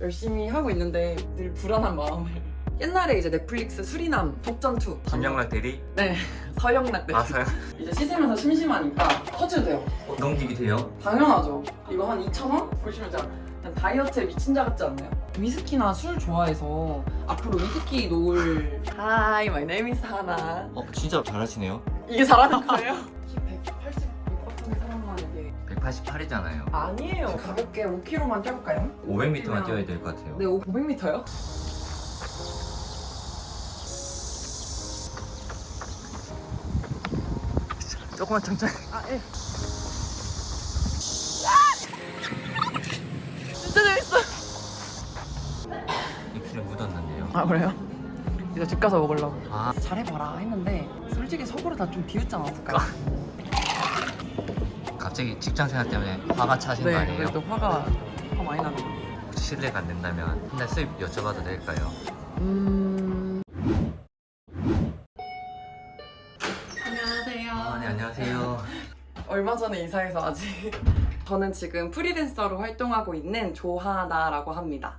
열심히 하고 있는데 늘 불안한 마음을. 옛날에 이제 넷플릭스 수리남 독전투 김영락 대리? 네 서영락 네. 아서요? 이제 씻으면서 심심하니까 터즈도 돼요. 어, 넘기기 돼요? 당연하죠. 이거 한 2,000원? 보시면 그냥 다이어트에 미친 자 같지 않나요? 위스키나 술 좋아해서 앞으로 위스키 놓을 Hi, my name is 하나 어 진짜 잘하시네요 이게 잘하는 거예요? 188이잖아요 아니에요 가볍게 5kg만 뛰어볼까요? 500m만 뛰어야 될 것 같아요 네 500m요? 조금만 천천히 아 예. 진짜 재밌어 입술에 묻었는데요 아 그래요? 이제 집 가서 먹으려고 아 잘해봐라 했는데 솔직히 속으로 다 좀 비웃지 않았을까요? 갑자기 직장 생활 때문에 화가 차신 거 네, 아니에요? 그래도 화가 화 많이 나네요. 혹시 실례가 안 된다면 한달 수입 여쭤봐도 될까요? 음. 안녕하세요. 아, 네 안녕하세요 얼마 전에 이사해서 아직 저는 지금 프리랜서로 활동하고 있는 조하나라고 합니다.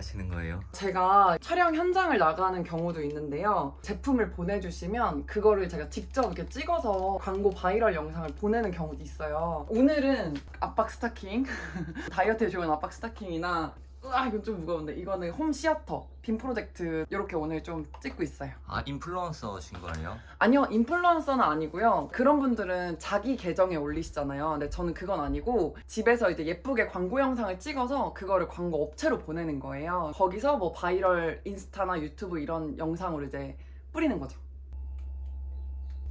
하시는 거예요? 제가 촬영 현장을 나가는 경우도 있는데요. 제품을 보내주시면 그거를 제가 직접 이렇게 찍어서 광고 바이럴 영상을 보내는 경우도 있어요. 오늘은 압박 스타킹, 다이어트에 좋은 압박 스타킹이나 아 이건 좀 무거운데 이거는 홈 시어터 빔 프로젝트 이렇게 오늘 좀 찍고 있어요. 아 인플루언서신 거예요? 아니요, 인플루언서는 아니고요. 그런 분들은 자기 계정에 올리시잖아요. 근데 저는 그건 아니고 집에서 이제 예쁘게 광고 영상을 찍어서 그거를 광고 업체로 보내는 거예요. 거기서 뭐 바이럴 인스타나 유튜브 이런 영상으로 이제 뿌리는 거죠.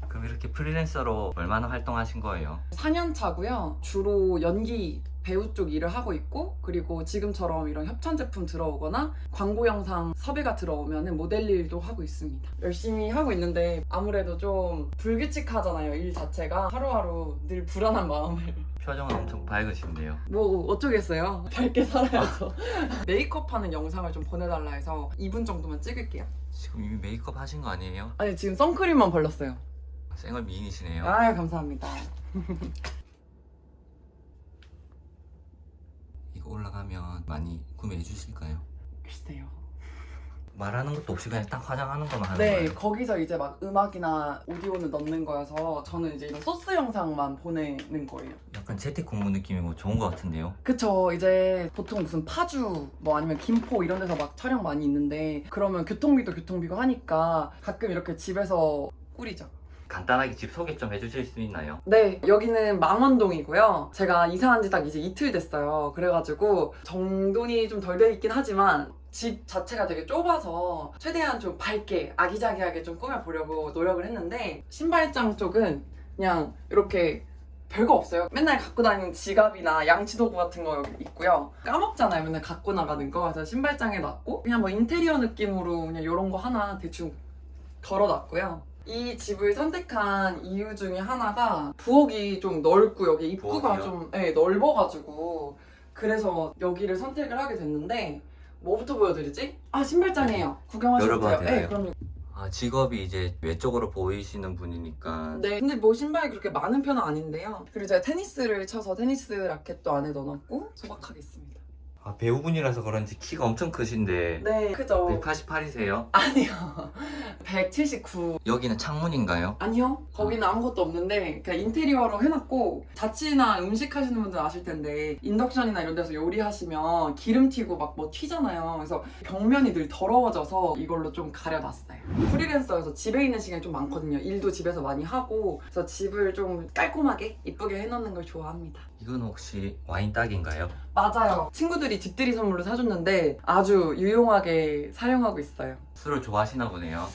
그럼 이렇게 프리랜서로 얼마나 활동하신 거예요? 4년 차고요. 주로 연기 배우 쪽 일을 하고 있고 그리고 지금처럼 이런 협찬 제품 들어오거나 광고 영상 섭외가 들어오면 모델 일도 하고 있습니다. 열심히 하고 있는데 아무래도 좀 불규칙하잖아요. 일 자체가 하루하루 늘 불안한 마음을 표정은 엄청 밝으신데요 뭐 어쩌겠어요. 밝게 살아야죠. 메이크업 하는 영상을 좀 보내달라 해서 2분 정도만 찍을게요. 지금 이미 메이크업 하신 거 아니에요? 아니 지금 선크림만 발랐어요. 생얼 미인이시네요 아 감사합니다. 이거 올라가면 많이 구매해 주실까요? 글쎄요. 말하는 것도 없이 그냥 딱 화장하는 것만 하는 네, 거예요? 거기서 이제 막 음악이나 오디오는 넣는 거여서 저는 이제 이런 소스 영상만 보내는 거예요. 약간 재택 근무 느낌이고 좋은 것 같은데요? 그쵸, 이제 보통 무슨 파주, 뭐 아니면 김포 이런 데서 막 촬영 많이 있는데 그러면 교통비도 교통비고 하니까 가끔 이렇게 집에서 꾸리죠. 간단하게 집 소개 좀 해주실 수 있나요? 네, 여기는 망원동이고요. 제가 이사한 지 딱 이제 이틀 됐어요. 그래가지고 정돈이 좀 덜 돼 있긴 하지만 집 자체가 되게 좁아서 최대한 좀 밝게 아기자기하게 좀 꾸며보려고 노력을 했는데 신발장 쪽은 그냥 이렇게 별거 없어요. 맨날 갖고 다니는 지갑이나 양치도구 같은 거 있고요. 까먹잖아요. 맨날 갖고 나가는 거. 그래서 신발장에 놨고 그냥 뭐 인테리어 느낌으로 그냥 이런 거 하나 대충 걸어놨고요. 이 집을 선택한 이유 중에 하나가 부엌이 좀 넓고 여기 입구가 부엌이요? 좀 네, 넓어가지고 그래서 여기를 선택을 하게 됐는데 뭐부터 보여드리지? 아 신발장이에요. 구경하셔도 돼요. 열어봐도 네? 그럼요. 아 직업이 이제 외적으로 보이시는 분이니까 네, 근데 뭐 신발이 그렇게 많은 편은 아닌데요. 그리고 제가 테니스를 쳐서 테니스 라켓도 안에 넣어놨고 소박하겠습니다. 아, 배우분이라서 그런지 키가 엄청 크신데 네, 크죠? 188이세요? 아니요. 179. 여기는 창문인가요? 아니요. 거기는 아무것도 없는데 그냥 인테리어로 해놨고 자취나 음식 하시는 분들 아실 텐데 인덕션이나 이런 데서 요리하시면 기름 튀고 막 뭐 튀잖아요. 그래서 벽면이 늘 더러워져서 이걸로 좀 가려놨어요. 프리랜서여서 집에 있는 시간이 좀 많거든요. 일도 집에서 많이 하고 그래서 집을 좀 깔끔하게 이쁘게 해놓는 걸 좋아합니다. 이건 혹시 와인 딱인가요? 맞아요. 친구들이 집들이 선물로 사줬는데 아주 유용하게 사용하고 있어요. 술을 좋아하시나 보네요.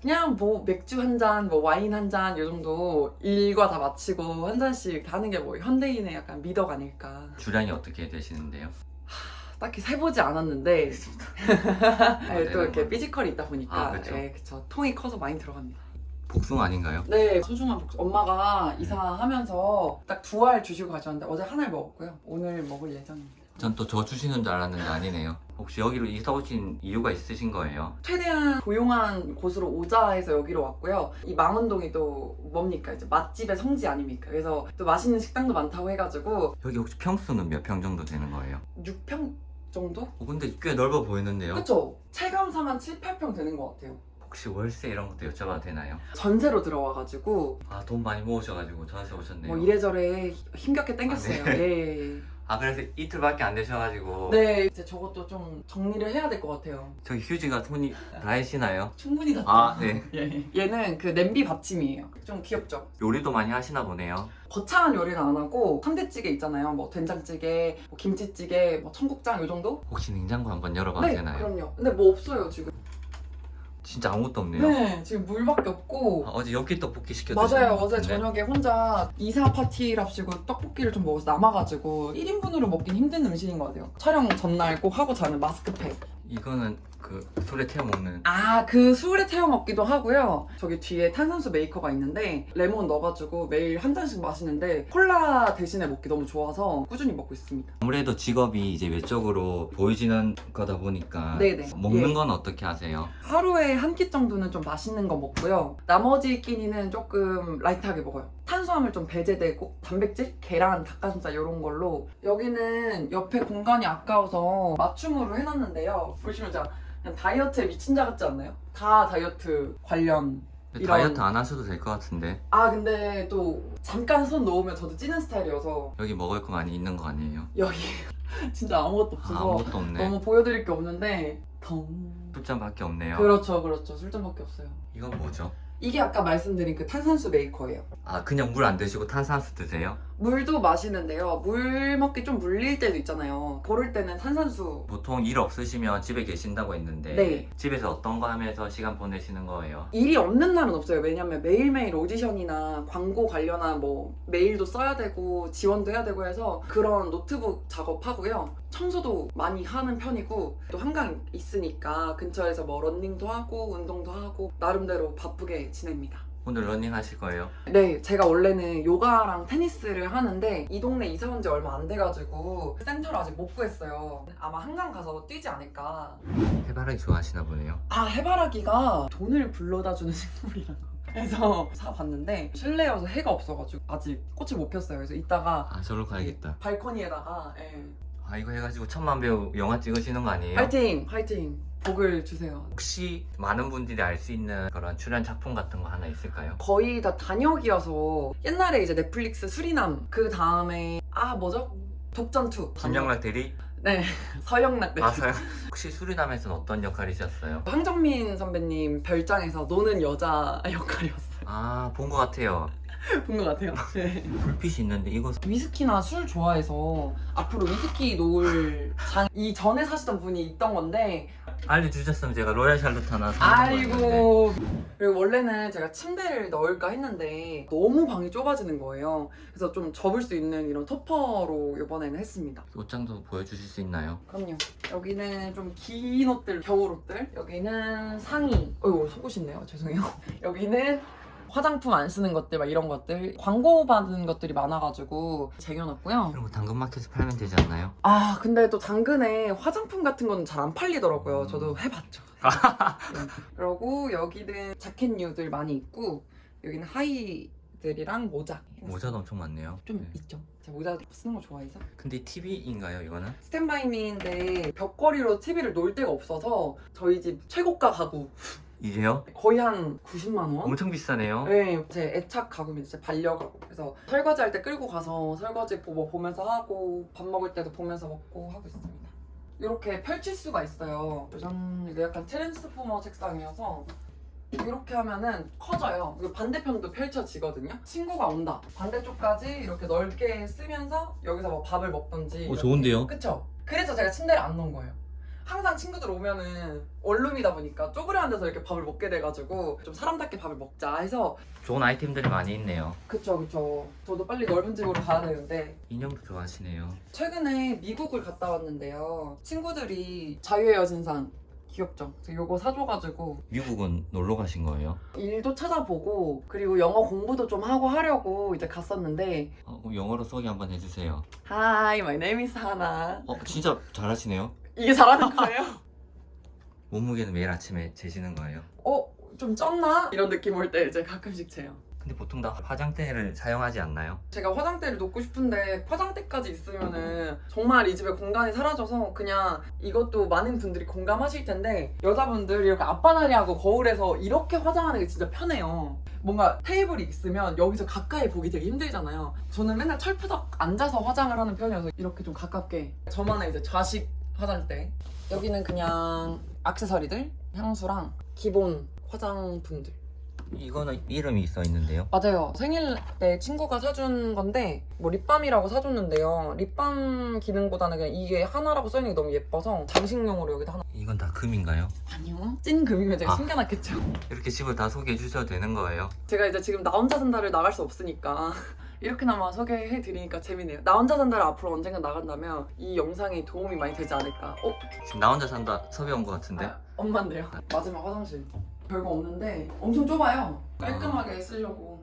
그냥 뭐 맥주 한 잔, 뭐 와인 한 잔, 요 정도 일과 다 마치고 한 잔씩 하는 게 뭐 현대인의 약간 미덕 아닐까. 주량이 어떻게 되시는데요? 딱히 세보지 않았는데 네, 또 이렇게 피지컬이 있다 보니까 아, 그쵸. 네, 그쵸. 통이 커서 많이 들어갑니다. 복숭 아닌가요? 네, 소중한 복수. 엄마가 이사하면서 딱 두 알 주시고 가셨는데 어제 하나를 먹었고요. 오늘 먹을 예정입니다. 전 또 저 주시는 줄 알았는데 아니네요. 혹시 여기로 이사 오신 이유가 있으신 거예요? 최대한 조용한 곳으로 오자 해서 여기로 왔고요. 이 망원동이 또 뭡니까? 이제 맛집의 성지 아닙니까? 그래서 또 맛있는 식당도 많다고 해가지고 여기 혹시 평수는 몇 평 정도 되는 거예요? 6평 정도? 어, 근데 꽤 넓어 보이는데요? 그쵸? 체감상 한 7, 8평 되는 것 같아요. 혹시 월세 이런 것도 여쭤봐도 되나요? 전세로 들어와가지고 아 돈 많이 모으셔가지고 전세 오셨네요. 뭐 이래저래 힘겹게 땡겼어요. 아, 네. 예. 아 그래서 이틀밖에 안 되셔가지고 네, 이제 저것도 좀 정리를 해야 될 것 같아요. 저기 휴지가 손이 닿으시나요? 충분히 다. 아 네. 예. 얘는 그 냄비 받침이에요. 좀 귀엽죠? 요리도 많이 하시나 보네요. 거창한 요리는 안 하고 삼대찌개 있잖아요. 뭐 된장찌개, 뭐 김치찌개, 뭐 청국장 요 정도? 혹시 냉장고 한번 열어봐도 네, 되나요? 그럼요. 근데 뭐 없어요 지금. 진짜 아무것도 없네요. 네, 지금 물밖에 없고. 아, 어제 엽기 떡볶이 시켜 맞아요. 어제 저녁에 혼자 이사 파티랍시고 떡볶이를 좀 먹어서 남아가지고 1인분으로 먹긴 힘든 음식인 것 같아요. 촬영 전날 꼭 하고 자는 마스크팩. 이거는 그 술에 태워 먹는 아, 그 술에 태워 먹기도 하고요. 저기 뒤에 탄산수 메이커가 있는데 레몬 넣어가지고 매일 한 잔씩 마시는데 콜라 대신에 먹기 너무 좋아서 꾸준히 먹고 있습니다. 아무래도 직업이 이제 외적으로 보이지는 거다 보니까 네네. 먹는 예. 건 어떻게 하세요? 하루에 한 끼 정도는 좀 맛있는 거 먹고요. 나머지 끼니는 조금 라이트하게 먹어요. 탄수화물 좀 배제되고 단백질, 계란, 닭가슴살 이런 걸로 여기는 옆에 공간이 아까워서 맞춤으로 해놨는데요. 보시면 진짜 그냥 다이어트에 미친 자 같지 않나요? 다 다이어트 관련 근데 이런- 다이어트 안 하셔도 될 것 같은데 아 근데 또 잠깐 손 놓으면 저도 찌는 스타일이어서 여기 먹을 거 많이 있는 거 아니에요? 여기 진짜 아무것도 아, 없어서 아무것도 없네. 너무 보여드릴 게 없는데 덩 술잔밖에 없네요. 그렇죠 그렇죠 술잔밖에 없어요 이건 뭐죠? 이게 아까 말씀드린 그 탄산수 메이커예요 아 그냥 물 안 드시고 탄산수 드세요? 물도 마시는데요. 물 먹기 좀 물릴 때도 있잖아요. 그럴 때는 탄산수. 보통 일 없으시면 집에 계신다고 했는데 네. 집에서 어떤 거 하면서 시간 보내시는 거예요? 일이 없는 날은 없어요. 왜냐면 매일매일 오디션이나 광고 관련한 뭐 메일도 써야 되고 지원도 해야 되고 해서 그런 노트북 작업하고요. 청소도 많이 하는 편이고 또 한강 있으니까 근처에서 뭐 런닝도 하고 운동도 하고 나름대로 바쁘게 지냅니다 오늘 러닝 하실 거예요? 네, 제가 원래는 요가랑 테니스를 하는데 이 동네 이사 온 지 얼마 안 돼가지고 센터를 아직 못 구했어요. 아마 한강 가서 뛰지 않을까. 해바라기 좋아하시나 보네요. 아, 해바라기가 돈을 불러다 주는 식물이라고. 그래서 사봤는데 실내여서 해가 없어가지고 아직 꽃을 못 폈어요. 그래서 이따가 아 저로 가야겠다. 발코니에다가 예. 아 이거 해가지고 천만 배우 영화 찍으시는 거 아니에요? 화이팅! 화이팅! 복을 주세요. 혹시 많은 분들이 알 수 있는 그런 출연 작품 같은 거 하나 있을까요? 거의 다 단역이어서 옛날에 이제 넷플릭스 수리남 그 다음에 아 뭐죠? 독전투 김영락 대리? 네 서영락 네. 맞아요. 혹시 수리남에서는 어떤 역할이셨어요? 황정민 선배님 별장에서 노는 여자 역할이었어요. 아 본 것 같아요. 본 것 같아요. 네. 불빛이 있는데 이거 위스키나 술 좋아해서 앞으로 위스키 놓을 장 이 전에 사시던 분이 있던 건데 알려주셨으면 제가 로얄 샬롯 하나 사는 거였는데 아이고 그리고 원래는 제가 침대를 넣을까 했는데 너무 방이 좁아지는 거예요. 그래서 좀 접을 수 있는 이런 토퍼로 이번에는 했습니다. 옷장도 보여주실 수 있나요? 그럼요. 여기는 좀 긴 옷들, 겨울 옷들. 여기는 상의. 어이구, 속옷 있네요. 죄송해요. 여기는 화장품 안 쓰는 것들, 막 이런 것들. 광고 받은 것들이 많아가지고 쟁여놨고요. 그럼 당근마켓에 팔면 되지 않나요? 아, 근데 또 당근에 화장품 같은 건 잘 안 팔리더라고요. 저도 해봤죠. 네. 그리고 여기는 자켓 류들 많이 있고, 여기는 하이들이랑 모자. 모자도 엄청 많네요. 좀 네. 있죠. 제가 모자 쓰는 거 좋아해서. 근데 TV인가요 이거는? 스탠바이미인데 벽걸이로 TV를 놓을 데가 없어서 저희 집 최고가 가구 이게요? 거의 한 90만 원? 엄청 비싸네요. 네, 제 애착 가구입니다. 제 반려 가구. 그래서 설거지 할 때 끌고 가서 설거지 보고 보면서 하고 밥 먹을 때도 보면서 먹고 하고 있습니다. 이렇게 펼칠 수가 있어요. 짠, 이게 약간 트랜스포머 책상이어서 이렇게 하면은 커져요. 반대편도 펼쳐지거든요. 친구가 온다. 반대쪽까지 이렇게 넓게 쓰면서 여기서 뭐 밥을 먹던지. 오 이렇게. 좋은데요? 그쵸? 그래서 제가 침대를 안 넣은 거예요. 항상 친구들 오면은 원룸이다 보니까 쪼그려 앉 아서 이렇게 밥을 먹게 돼가지고 좀 사람답게 밥을 먹자 해서 좋은 아이템들이 많이 있네요. 그쵸 그쵸 저도 빨리 넓은 집으로 가야 되는데 인형도 좋아하시네요. 최근에 미국을 갔다 왔는데요 친구들이 자유의 여신상 귀엽죠? 그래서 요거 사줘가지고 미국은 놀러 가신 거예요? 일도 찾아보고 그리고 영어 공부도 좀 하고 하려고 이제 갔었는데 어, 그럼 영어로 소개 한번 해주세요. Hi, my name is 하나 어 진짜 잘하시네요. 이게 잘하는 거예요? 몸무게는 매일 아침에 재시는 거예요? 어? 좀 쪘나? 이런 느낌 올 때 이제 가끔씩 재요 근데 보통 다 화장대를 사용하지 않나요? 제가 화장대를 놓고 싶은데 화장대까지 있으면은 정말 이 집에 공간이 사라져서 그냥 이것도 많은 분들이 공감하실 텐데 여자분들 이렇게 앞바다리하고 거울에서 이렇게 화장하는 게 진짜 편해요. 뭔가 테이블이 있으면 여기서 가까이 보기 되게 힘들잖아요. 저는 맨날 철푸덕 앉아서 화장을 하는 편이어서 이렇게 좀 가깝게 저만의 이제 좌식 화장대 여기는 그냥 액세서리들 향수랑 기본 화장품들 이거는 이름이 써 있는데요. 맞아요. 생일 때 친구가 사준 건데 뭐 립밤이라고 사줬는데요. 립밤 기능보다는 그냥 이게 하나라고 써 있는 게 너무 예뻐서 장식용으로 여기다 하나. 이건 다 금인가요? 아니요. 찐 금이면 제가 아. 숨겨놨겠죠. 이렇게 집을 다 소개해 주셔도 되는 거예요? 제가 이제 지금 나 혼자 산다를 나갈 수 없으니까 이렇게나마 소개해 드리니까 재미네요. 나 혼자 산다를 앞으로 언젠가 나간다면 이 영상이 도움이 많이 되지 않을까. 어? 지금 나 혼자 산다 섭외 온 것 같은데? 아, 엄마인데요. 마지막 화장실. 별거 없는데 엄청 좁아요. 깔끔하게 쓰려고.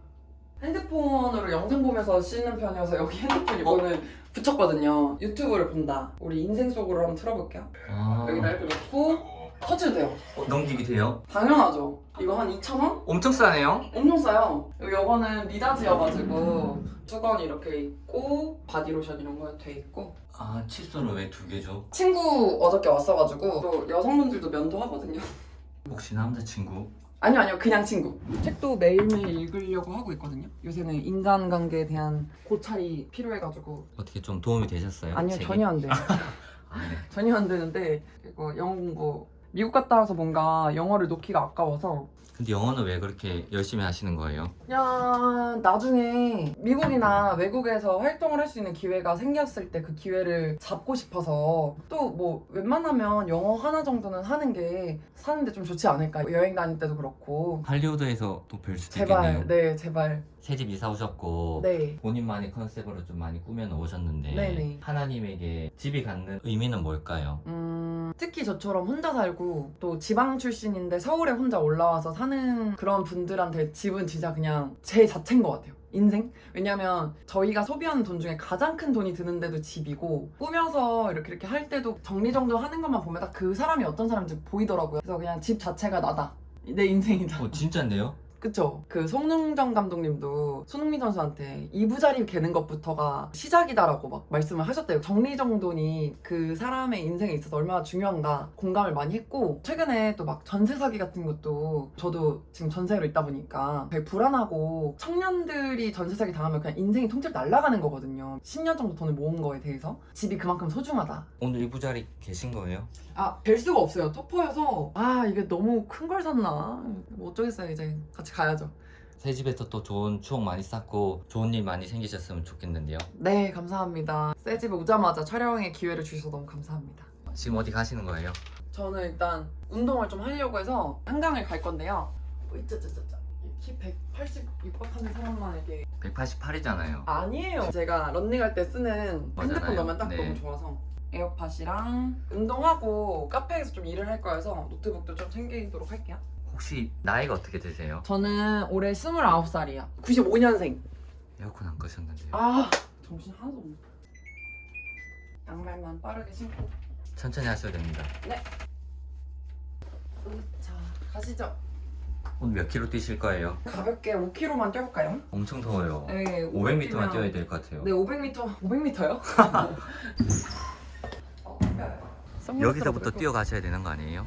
핸드폰으로 영상 보면서 씻는 편이어서 여기 핸드폰 이거는 붙였거든요. 유튜브를 본다. 우리 인생 속으로 한번 틀어볼게요. 아... 여기다 이렇게 놓고 터치도 돼요. 어, 넘기기 돼요? 당연하죠. 이거 한 2,000원? 엄청 싸네요? 엄청 싸요. 이거는 미다지여가지고 수건이 이렇게 있고 바디로션 이런 거 돼 있고 아 칫솔은 왜 두 개죠? 친구 어저께 왔어가지고 또 여성분들도 면도하거든요. 혹시 남자친구? 아니요 아니요 그냥 친구 책도 매일매일 읽으려고 하고 있거든요 요새는 인간관계에 대한 고찰이 필요해가지고 어떻게 좀 도움이 되셨어요? 아니요 책이? 전혀 안 돼요 아, 네. 전혀 안 되는데 이거 영어 공부 미국 갔다 와서 뭔가 영어를 놓기가 아까워서 근데 영어는 왜 그렇게 열심히 하시는 거예요? 그냥 나중에 미국이나 외국에서 활동을 할 수 있는 기회가 생겼을 때 그 기회를 잡고 싶어서 또 뭐 웬만하면 영어 하나 정도는 하는 게 사는데 좀 좋지 않을까 여행 다닐 때도 그렇고 할리우드에서 또 뵐 수도 제발 있겠네요. 네 제발 새집 이사 오셨고 네 본인만의 컨셉으로 좀 많이 꾸며 놓으셨는데 네네. 하나님에게 집이 갖는 의미는 뭘까요? 음, 특히 저처럼 혼자 살고 또 지방 출신인데 서울에 혼자 올라와서 사는 그런 분들한테 집은 진짜 그냥 제 자체인 것 같아요. 인생? 왜냐면 저희가 소비하는 돈 중에 가장 큰 돈이 드는데도 집이고 꾸며서 이렇게 이렇게 할 때도 정리정돈 하는 것만 보면 딱 그 사람이 어떤 사람인지 보이더라고요. 그래서 그냥 집 자체가 나다. 내 인생이다. 어 진짜인데요? 그쵸? 그 송능정 감독님도 손흥민 선수한테 이부자리 개는 것부터가 시작이다라고 막 말씀을 하셨대요. 정리정돈이 그 사람의 인생에 있어서 얼마나 중요한가 공감을 많이 했고 최근에 또 막 전세 사기 같은 것도 저도 지금 전세로 있다 보니까 되게 불안하고 청년들이 전세 사기 당하면 그냥 인생이 통째로 날아가는 거거든요. 10년 정도 돈을 모은 거에 대해서 집이 그만큼 소중하다. 오늘 이부자리 계신 거예요? 아, 뵐 수가 없어요. 토퍼여서 아, 이게 너무 큰 걸 샀나? 뭐 어쩌겠어요. 이제 같이 가야죠. 새 집에서 또 좋은 추억 많이 쌓고 좋은 일 많이 생기셨으면 좋겠는데요. 네, 감사합니다. 새 집에 오자마자 촬영의 기회를 주셔서 너무 감사합니다. 지금 어디 가시는 거예요? 저는 일단 운동을 좀 하려고 해서 한강을 갈 건데요. 어, 이짜짜짜짜. 키 180 육박하는 사람만에게 188이잖아요. 아니에요. 제가 런닝할 때 쓰는 핸드폰 맞아요. 넣으면 딱 네. 너무 좋아서 에어팟이랑 운동하고 카페에서 좀 일을 할 거여서 노트북도 좀 챙기도록 할게요. 혹시 나이가 어떻게 되세요? 저는 올해 29살이야. 95년생. 에어컨 안 끄셨는데요. 아, 정신 하나도 없네. 양말만 빠르게 신고. 천천히 하셔야 됩니다. 자, 가시죠. 오늘 몇 킬로 뛰실 거예요? 가볍게 5km만 뛰어볼까요? 엄청 더워요. 네, 500m만 뛰어야 될 것 같아요. 네, 500m. 500m요? 여기서부터 뛰어가셔야 되는 거 아니에요?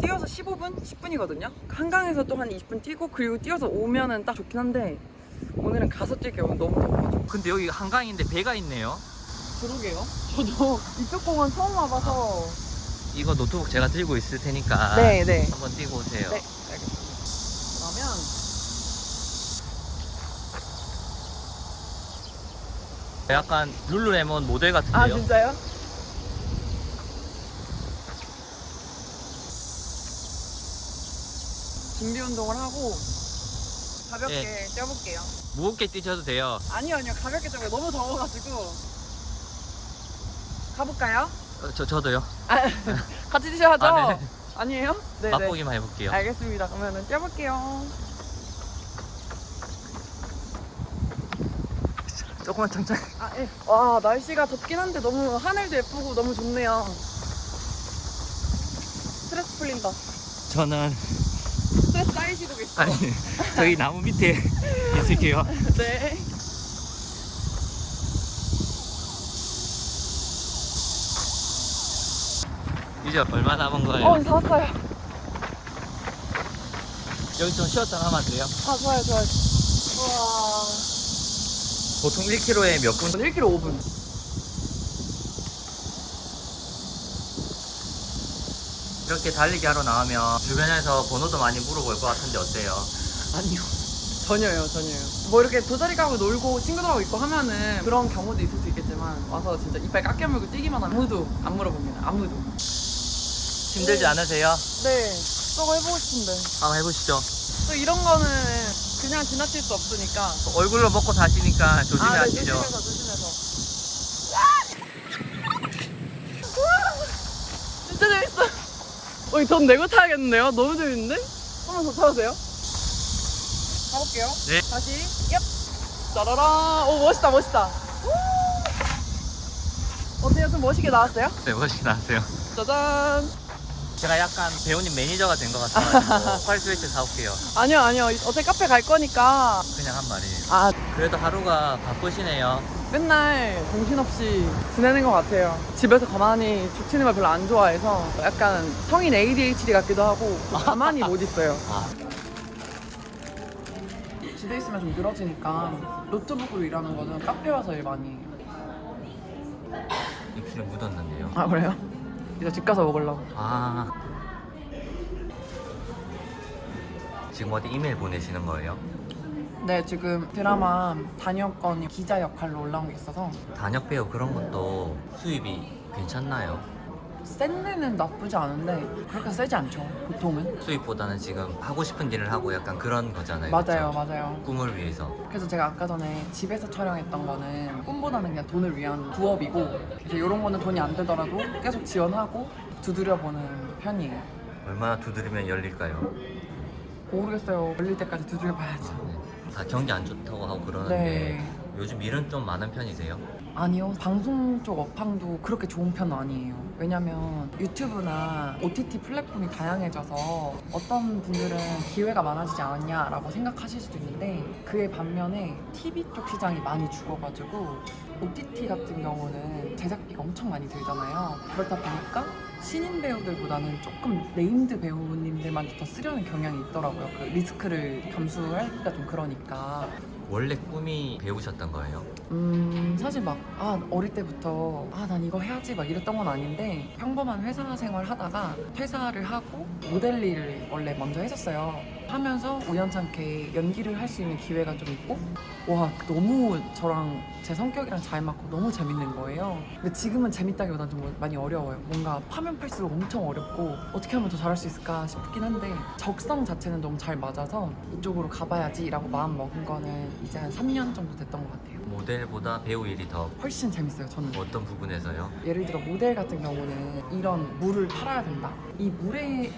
뛰어서 15분? 10분이거든요. 한강에서 또 한 20분 뛰고 그리고 뛰어서 오면은 딱 좋긴 한데 오늘은 가서 뛸게요. 오늘 너무 더워가지고. 근데 여기 한강인데 배가 있네요. 그러게요. 저도 이쪽 공원 처음 와봐서. 이거 노트북 제가 들고 있을 테니까 네, 네. 한번 뛰고 오세요. 네, 알겠습니다. 그러면 약간 룰루레몬 모델 같은데요? 아 진짜요? 준비 운동을 하고 가볍게 뛰어볼게요. 무겁게 뛰셔도 돼요. 아니요 아니요 가볍게 뛰어요. 너무 더워가지고 가볼까요? 저 저도요. 아, 같이 드셔야죠. 아, 네. 아니에요? 네, 네. 맛보기만 해볼게요. 알겠습니다. 그러면은 떼볼게요. 조금만 천천히. 아, 예. 와, 날씨가 덥긴 한데 너무 하늘도 예쁘고 너무 좋네요. 스트레스 풀린다. 저는 스트레스 쌓이시고 계시죠? 아니 저기 나무 밑에 있을게요. 네. 이제 얼마 남은 거예요? 어, 다 왔어요. 여기 좀 쉬었다 하면 안 돼요? 아, 좋아요, 좋아요. 우와. 보통 1km에 몇 분? 1km 5분. 이렇게 달리기 하러 나오면 주변에서 번호도 많이 물어볼 것 같은데 어때요? 아니요. 전혀요, 전혀요. 뭐 이렇게 도자리 가고 놀고 친구들하고 있고 하면은 그런 경우도 있을 수 있겠지만 와서 진짜 이빨 깎여 물고 뛰기만 하면 아무도 안 물어봅니다. 아무도. 힘들지 않으세요? 네. 저거 해보고 싶은데. 한번 해보시죠. 또 이런 거는 그냥 지나칠 수 없으니까. 얼굴로 먹고 사시니까 조심히 아, 네, 하시죠. 조심해서, 조심해서. 진짜 재밌어. 어, 돈 내고 타야겠는데요? 너무 재밌는데? 한번 더 타보세요. 가볼게요. 네. 다시. 얍. 짜라라. 오, 멋있다, 멋있다. 우! 어때요? 좀 멋있게 나왔어요? 네, 멋있게 나세요. 짜잔. 제가 약간 배우님 매니저가 된 것 같아가지고 펄스웨이트 사올게요. 아니요, 아니요. 어차피 카페 갈 거니까. 그냥 한 말이에요. 아, 그래도 하루가 바쁘시네요. 맨날 정신없이 지내는 것 같아요. 집에서 가만히 죽 치는 걸 별로 안 좋아해서 약간 성인 ADHD 같기도 하고 좀 가만히 못 있어요. 아, 집에 있으면 좀 늘어지니까 노트북으로 일하는 거는 카페 와서 일 많이 해요. 입술에 묻었는데요. 아 그래요? 이제 집 가서 먹으려고. 아. 지금 어디 이메일 보내시는 거예요? 네 지금 드라마 단역건이 기자 역할로 올라온 게 있어서 단역 배우 그런 것도 수입이 괜찮나요? 센 데는 나쁘지 않은데 그렇게 세지 않죠 보통은. 수입보다는 지금 하고 싶은 일을 하고 약간 그런 거잖아요. 맞아요 그쵸? 맞아요. 꿈을 위해서. 그래서 제가 아까 전에 집에서 촬영했던 거는 꿈보다는 그냥 돈을 위한 부업이고 이제 이런 거는 돈이 안 되더라도 계속 지원하고 두드려보는 편이에요. 얼마나 두드리면 열릴까요? 모르겠어요. 열릴 때까지 두드려봐야죠. 네. 다 경기 안 좋다고 하고 그러는데 네. 요즘 일은 좀 많은 편이세요? 아니요. 방송 쪽 업황도 그렇게 좋은 편은 아니에요. 왜냐면 유튜브나 OTT 플랫폼이 다양해져서 어떤 분들은 기회가 많아지지 않았냐라고 생각하실 수도 있는데 그에 반면에 TV 쪽 시장이 많이 죽어가지고 OTT 같은 경우는 제작비가 엄청 많이 들잖아요. 그렇다 보니까 신인 배우들보다는 조금 네임드 배우님들만 더 쓰려는 경향이 있더라고요. 그 리스크를 감수하기가 좀 그러니까. 원래 꿈이 배우셨던 거예요? 음 사실 막 아 어릴 때부터 아 난 이거 해야지 막 이랬던 건 아닌데 평범한 회사 생활 하다가 퇴사를 하고 모델 일을 원래 먼저 했었어요 하면서 우연찮게 연기를 할 수 있는 기회가 좀 있고 와 너무 저랑 제 성격이랑 잘 맞고 너무 재밌는 거예요. 근데 지금은 재밌다기보다는 좀 많이 어려워요. 뭔가 파면 팔수록 엄청 어렵고 어떻게 하면 더 잘할 수 있을까 싶긴 한데 적성 자체는 너무 잘 맞아서 이쪽으로 가봐야지 라고 마음 먹은 거는 이제 한 3년 정도 됐던 것 같아요. 모델보다 배우 일이 더 훨씬 재밌어요 저는. 어떤 부분에서요? 예를 들어 모델 같은 경우는 이런 물을 팔아야 된다. 이 물에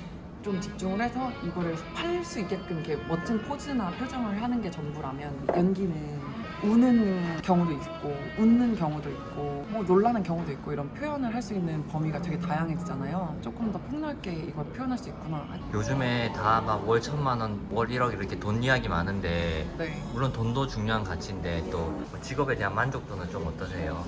좀 집중을 해서 이거를 팔 수 있게끔 이렇게 멋진 포즈나 표정을 하는 게 전부라면 연기는 우는 경우도 있고 웃는 경우도 있고 뭐 놀라는 경우도 있고 이런 표현을 할 수 있는 범위가 되게 다양해지잖아요 조금 더 폭넓게 이걸 표현할 수 있구나 요즘에 다 막 월 천만 원, 월 1억 이렇게 돈 이야기 많은데 네 물론 돈도 중요한 가치인데 또 직업에 대한 만족도는 좀 어떠세요?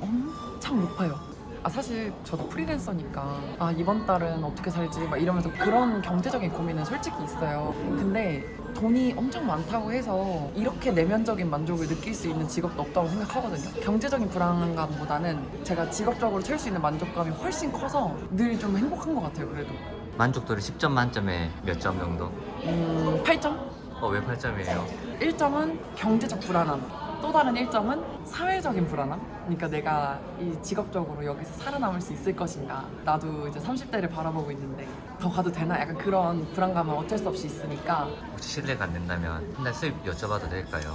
엄청 높아요. 아 사실 저도 프리랜서니까 아 이번 달은 어떻게 살지 막 이러면서 그런 경제적인 고민은 솔직히 있어요. 근데 돈이 엄청 많다고 해서 이렇게 내면적인 만족을 느낄 수 있는 직업도 없다고 생각하거든요. 경제적인 불안감보다는 제가 직업적으로 채울 수 있는 만족감이 훨씬 커서 늘 좀 행복한 것 같아요. 그래도 만족도를 10점 만점에 몇 점 정도? 음, 8점? 어, 왜 8점이에요? 1점은 경제적 불안함. 또 다른 1점은 사회적인 불안함. 그러니까 내가 이 직업적으로 여기서 살아남을 수 있을 것인가. 나도 이제 30대를 바라보고 있는데 더 가도 되나? 약간 그런 불안감은 어쩔 수 없이 있으니까 혹시 실례가 안 된다면 한 달 수입 여쭤봐도 될까요?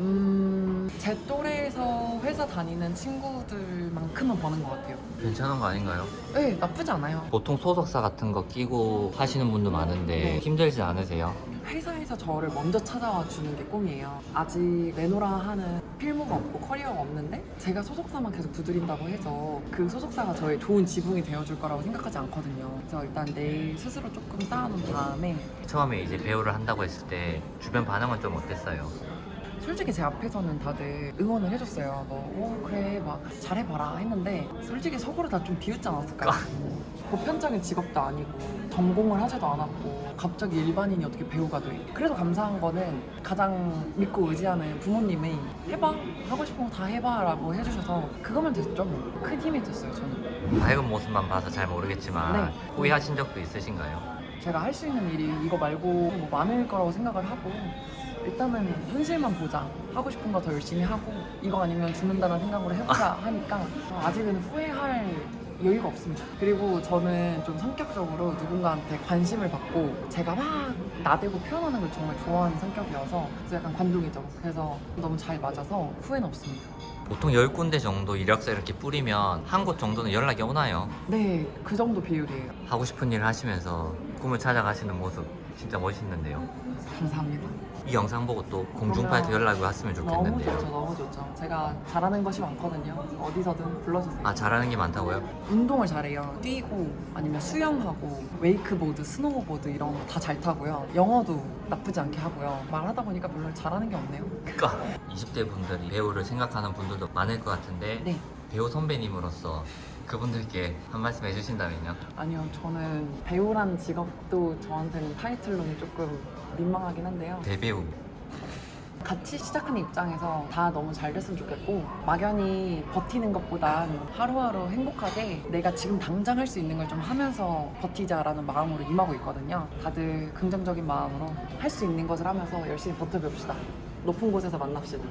음, 제 또래에서 회사 다니는 친구들만큼은 버는 것 같아요. 괜찮은 거 아닌가요? 네, 나쁘지 않아요. 보통 소속사 같은 거 끼고 하시는 분도 많은데 네. 힘들지 않으세요? 회사에서 저를 먼저 찾아와 주는 게 꿈이에요. 아직 내노라 하는 필모가 없고 커리어가 없는데 제가 소속사만 계속 두드린다고 해서 그 소속사가 저의 좋은 지붕이 되어줄 거라고 생각하지 않거든요. 그래서 일단 내 스스로 조금 쌓아놓은 다음에 처음에 이제 배우를 한다고 했을 때 주변 반응은 좀 어땠어요? 솔직히 제 앞에서는 다들 응원을 해줬어요. 뭐, 오, 그래, 막, 잘해봐라 했는데, 솔직히 속으로 다좀 비웃지 않았을까요? 보편적인 직업도 아니고, 전공을 하지도 않았고, 갑자기 일반인이 어떻게 배우가 돼. 그래도 감사한 거는 가장 믿고 의지하는 부모님이 해봐, 하고 싶은 거 다 해봐 라고 해주셔서, 그거면 됐죠. 뭐. 큰 힘이 됐어요, 저는. 밝은 모습만 봐서 잘 모르겠지만 네. 후회하신 적도 있으신가요? 제가 할 수 있는 일이 이거 말고 뭐 많을 거라고 생각을 하고 일단은 현실만 보자. 하고 싶은 거 더 열심히 하고 이거 아니면 죽는다는 생각으로 해보자 하니까 아직은 후회할 여유가 없습니다. 그리고 저는 좀 성격적으로 누군가한테 관심을 받고 제가 막 나대고 표현하는 걸 정말 좋아하는 성격이어서 약간 관종이죠. 그래서 너무 잘 맞아서 후회는 없습니다. 보통 10군데 정도 이력서 이렇게 뿌리면 한 곳 정도는 연락이 오나요? 네 그 정도 비율이에요. 하고 싶은 일을 하시면서 꿈을 찾아가시는 모습 진짜 멋있는데요. 감사합니다 이 영상 보고 또 공중파에서 그러면 연락이 왔으면 너무 좋겠는데요. 좋죠, 너무 좋죠. 제가 잘하는 것이 많거든요. 어디서든 불러주세요. 아 잘하는 게 많다고요? 운동을 잘해요. 뛰고 아니면 수영하고 웨이크보드, 스노우보드 이런 거 다 잘 타고요. 영어도 나쁘지 않게 하고요. 말하다 보니까 별로 잘하는 게 없네요. 그러니까 20대 분들이 배우를 생각하는 분들도 많을 것 같은데 네. 배우 선배님으로서 그분들께 한 말씀 해주신다면요? 아니요, 저는 배우란 직업도 저한테는 타이틀로는 조금 민망하긴 한데요. 대배우 같이 시작하는 입장에서 다 너무 잘 됐으면 좋겠고 막연히 버티는 것보단 하루하루 행복하게 내가 지금 당장 할 수 있는 걸 좀 하면서 버티자라는 마음으로 임하고 있거든요. 다들 긍정적인 마음으로 할 수 있는 것을 하면서 열심히 버텨봅시다. 높은 곳에서 만납시다.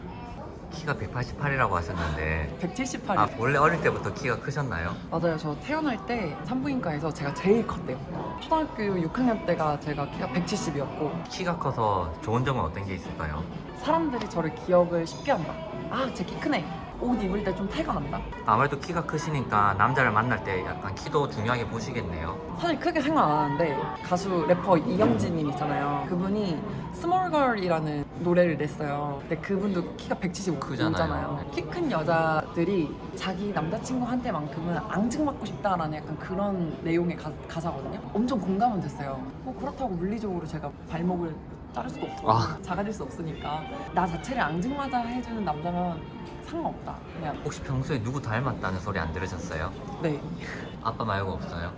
키가 188이라고 하셨는데 178이 아 원래 어릴 때부터 키가 크셨나요? 맞아요. 저 태어날 때 산부인과에서 제가 제일 컸대요. 초등학교 6학년 때가 제가 키가 170이었고 키가 커서 좋은 점은 어떤 게 있을까요? 사람들이 저를 기억을 쉽게 한다. 아, 제 키 크네. 옷 입을 때 좀 태가 난다. 아무래도 키가 크시니까 남자를 만날 때 약간 키도 중요하게 보시겠네요. 사실 크게 생각 안 하는데 가수 래퍼 이영지님 있잖아요. 그분이 스몰걸이라는 노래를 냈어요. 근데 그분도 키가 175잖아요. 크잖아요. 키 큰 여자들이 자기 남자친구한테만큼은 앙증맞고 싶다라는 약간 그런 내용의 가, 가사거든요. 엄청 공감은 됐어요. 뭐 그렇다고 물리적으로 제가 발목을 자를 수도 없고 아. 작아질 수 없으니까 나 자체를 앙증맞아 해주는 남자면 상관없다. 그냥 혹시 평소에 누구 닮았다는 소리 안 들으셨어요? 네. 아빠 말고 없어요?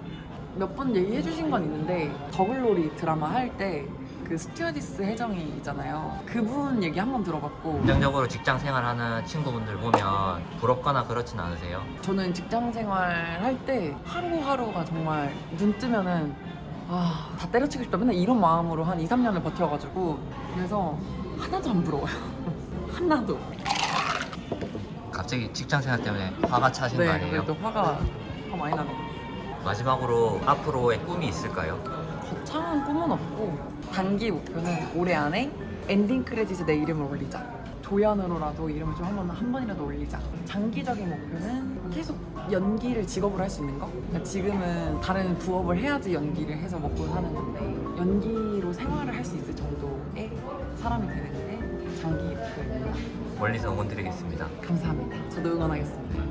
몇 번 얘기해 주신 건 있는데 더글로리 드라마 할 때 그 스튜어디스 혜정이 있잖아요. 그분 얘기 한 번 들어봤고. 긍정적으로 직장 생활하는 친구분들 보면 부럽거나 그렇진 않으세요? 저는 직장 생활 할 때 하루하루가 정말 눈 뜨면은 아 다 때려치고 싶다. 맨날 이런 마음으로 한 2, 3년을 버텨가지고. 그래서 하나도 안 부러워요. 하나도. 갑자기 직장 생활 때문에 화가 차신 거 네 아니에요? 그래도 화가 화 많이 나네 마지막으로 앞으로의 꿈이 있을까요? 거창한 꿈은 없고 단기 목표는 올해 안에 엔딩 크레딧에 내 이름을 올리자. 조연으로라도 이름을 좀 한번 한 번이라도 올리자. 장기적인 목표는 계속 연기를 직업으로 할 수 있는 거. 그러니까 지금은 다른 부업을 해야지 연기를 해서 먹고 사는 건데 연기로 생활을 할 수 있을 정도의 사람이 되는 게 장기 목표입니다. 멀리서 응원 드리겠습니다. 감사합니다. 저도 응원하겠습니다.